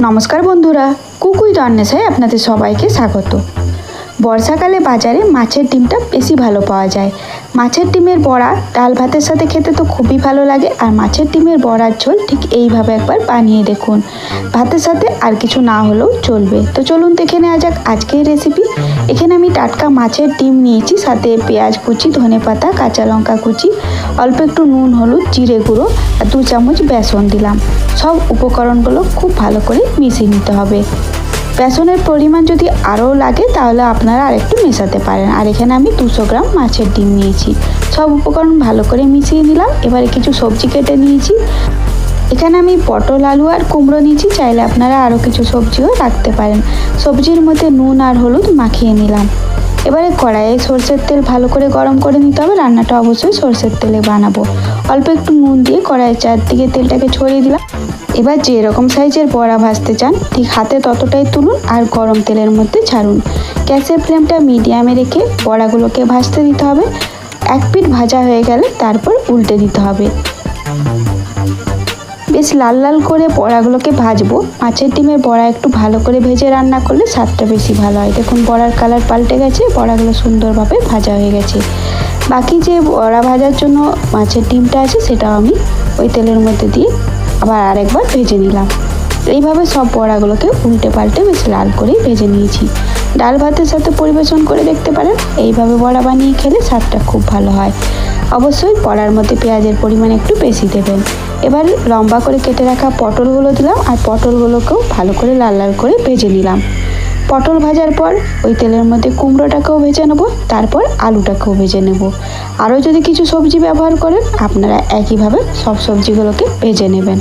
নমস্কার বন্ধুরা কুকুই রান্নেসায় আপনাদের সবাইকে স্বাগত। বর্ষাকালে বাজারে মাছের ডিমটা বেশি ভালো পাওয়া যায়। মাছের ডিমের বড়া, ডাল ভাতের সাথে খেতে তো খুবই ভালো লাগে, আর মাছের ডিমের বড়ার ঝোল ঠিক এইভাবে একবার বানিয়ে দেখুন। ভাতের সাথে আর কিছু না হলেও চলবে। তো চলুন দেখে নেওয়া যাক আজকের রেসিপি এখানে আমি টাটকা মাছের ডিম নিয়েছি, সাথে পেঁয়াজ কুচি, ধনে পাতা, কাঁচা লঙ্কা কুচি, অল্প একটু নুন, হলুদ, জিরে গুঁড়ো, আর দু চামচ বেসন দিলাম। সব উপকরণগুলো খুব ভালো করে মিশিয়ে নিতে হবে। বেসনের পরিমাণ যদি আরও লাগে, তাহলে আপনারা আরেকটু মেশাতে পারেন। আর এখানে আমি দুশো গ্রাম মাছের ডিম নিয়েছি। সব উপকরণ ভালো করে মিশিয়ে নিলাম। এবারে কিছু সবজি কেটে নিয়েছি। এখানে আমি পটল, আলু আর কুমড়ো নিয়েছি। চাইলে আপনারা আরও কিছু সবজিও রাখতে পারেন। সবজির মধ্যে নুন আর হলুদ মাখিয়ে নিলাম। এবারে কড়াইয়ে সর্ষের তেল ভালো করে গরম করে নিতে হবে। রান্নাটা অবশ্যই সর্ষের তেলে বানাবো। অল্প একটু নুন দিয়ে কড়াইয়ের চারদিকে তেলটাকে ছড়িয়ে দিলাম। এবার যে রকম সাইজের বড়া ভাজতে চান, ঠিক হাতে ততটাই তুলুন আর গরম তেলের মধ্যে ছাড়ুন। গ্যাসের ফ্লেমটা মিডিয়ামে রেখে বড়াগুলোকে ভাজতে দিতে হবে। এক পিঠ ভাজা হয়ে গেলে তারপর উল্টে দিতে হবে। বেশ লাল লাল করে বড়াগুলোকে ভাজবো। মাছের ডিমের বড়া একটু ভালো করে ভেজে রান্না করলে স্বাদটা বেশি ভালো হয়। দেখুন, বড়ার কালার পাল্টে গেছে, বড়াগুলো সুন্দরভাবে ভাজা হয়ে গেছে। বাকি যে বড়া ভাজার জন্য মাছের ডিমটা আছে, সেটাও আমি ওই তেলের মধ্যে দিয়ে আবার আরেকবার ভেজে নিলাম। এইভাবে সব বড়াগুলোকে উল্টে পাল্টে বেশ লাল করেই ভেজে নিয়েছি। ডাল ভাতের সাথে পরিবেশন করে দেখতে পারেন, এইভাবে বড়া বানিয়ে খেলে স্বাদটা খুব ভালো হয়। অবশ্যই বড়ার মধ্যে পেঁয়াজের পরিমাণ একটু বেশি দেবেন। এবার লম্বা করে কেটে রাখা পটলগুলো দিলাম, আর পটলগুলোকেও ভালো করে লাল লাল করে ভেজে নিলাম। পটল ভাজার পর ওই তেলের মধ্যে কুমড়োটাকেও ভেজে নেব, তারপর আলুটাকেও ভেজে নেব। আরও যদি কিছু সবজি ব্যবহার করেন, আপনারা একইভাবে সব সবজিগুলোকে ভেজে নেবেন।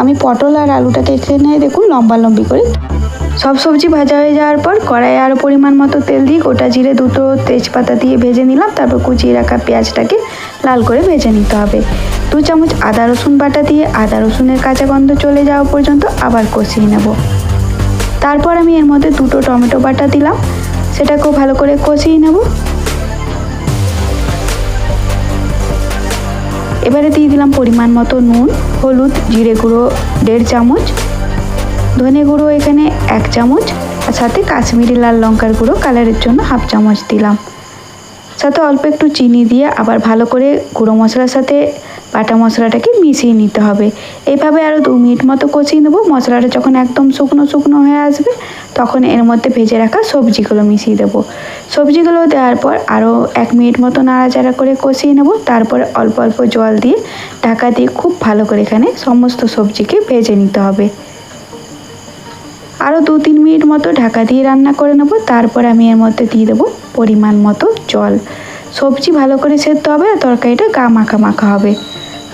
আমি পটল আর আলুটাকে এখানে দেখুন, লম্বা লম্বি করে। সব সবজি ভাজা হয়ে যাওয়ার পর কড়াইয়ে আরও পরিমাণ মতো তেল দিয়ে গোটা জিরে দুটো তেজপাতা দিয়ে ভেজে নিলাম, তারপর কুচিয়ে রাখা পেঁয়াজটাকে লাল করে ভেজে নিতে হবে। দু চামচ আদা রসুন বাটা দিয়ে আদা রসুনের কাঁচা গন্ধ চলে যাওয়া পর্যন্ত আবার কষিয়ে নেব। তারপর আমি এর মধ্যে দুটো টমেটো বাটা দিলাম। সেটাকেও ভালো করে কষিয়ে নেব। এবারে দিয়ে দিলাম পরিমাণ মতো নুন, হলুদ, জিরে গুঁড়ো, দেড় চামচ। ধনে গুঁড়ো এখানে এক চামচ আর সাথে কাশ্মীরি লাল লঙ্কার গুঁড়ো কালারের জন্য হাফ চামচ দিলাম। সাথে অল্প একটু চিনি দিয়ে আবার ভালো করে গুঁড়ো মশলার সাথে বাটা মশলাটাকে মিশিয়ে নিতে হবে। এইভাবে আরও দু মিনিট মতো কষিয়ে নেব। মশলাটা যখন একদম শুকনো শুকনো হয়ে আসবে, তখন এর মধ্যে ভেজে রাখা সবজিগুলো মিশিয়ে দেবো। সবজিগুলো দেওয়ার পর আরও এক মিনিট মতো নাড়াচাড়া করে কষিয়ে নেব। তারপরে অল্প অল্প জল দিয়ে ঢাকা দিয়ে খুব ভালো করে এখানে সমস্ত সবজিকে ভেজে নিতে হবে। আরও দু তিন মিনিট মতো ঢাকা দিয়ে রান্না করে নেব। তারপর আমি এর মধ্যে দিয়ে দেবো পরিমাণ মতো জল। সবজি ভালো করে সেদ্ধ হবে আর তরকারিটা গা মাখা মাখা হবে।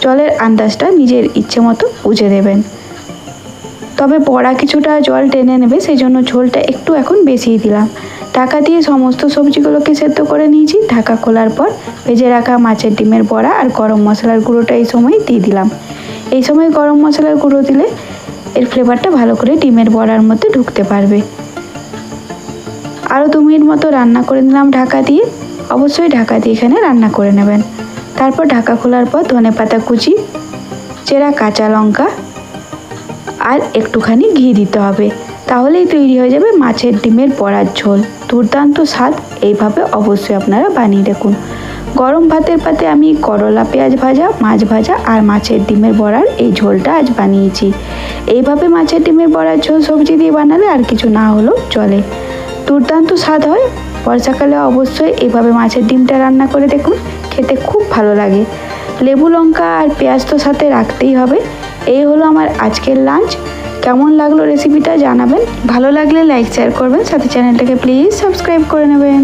জলের আন্দাজটা নিজের ইচ্ছে মতো বুঝে দেবেন তবে বড়া কিছুটা জল টেনে নেবে সেই জন্য ঝোলটা একটু এখন বেশিই দিলাম। ঢাকা দিয়ে সমস্ত সবজিগুলোকে সেদ্ধ করে নিয়েছি। ঢাকা খোলার পর ভেজে রাখা মাছের ডিমের বড়া আর গরম মশলার গুঁড়োটা এই সময় দিয়ে দিলাম। এই সময় গরম মশলার গুঁড়ো দিলে এর ফ্লেভারটা ভালো করে ডিমের বড়ার মধ্যে ঢুকতে পারবে। আরও দু মিনিট মতো রান্না করে নিলাম ঢাকা দিয়ে। অবশ্যই ঢাকা দিয়ে এখানে রান্না করে নেবেন। তারপর ঢাকা খোলার পর ধনে পাতা কুচি, চেরা কাঁচা লঙ্কা আর একটুখানি ঘি দিতে হবে। তাহলেই তৈরি হয়ে যাবে মাছের ডিমের বড়ার ঝোল। দুর্দান্ত স্বাদ এইভাবে অবশ্যই আপনারা বানিয়ে দেখুন। গরম ভাতের পাতে আমি করলা পেঁয়াজ ভাজা, মাছ ভাজা আর মাছের ডিমের বড়ার এই ঝোলটা আজ বানিয়েছি। এইভাবে মাছের ডিমের বড়ার ঝোল সবজি দিয়ে বানালে আর কিছু না হলেও চলে। দুর্দান্ত স্বাদ হয়। বর্ষাকালে অবশ্যই এইভাবে মাছের ডিমটা রান্না করে দেখুন, খেতে খুব ভালো লাগে। লেবু, লঙ্কা আর পেঁয়াজ তো সাথে রাখতেই হবে। এই হলো আমার আজকের লাঞ্চ। কেমন লাগল রেসিপিটা জানাবেন। ভালো লাগলে লাইক শেয়ার করবেন। সাথে চ্যানেলটাকে প্লিজ সাবস্ক্রাইব করে নেবেন।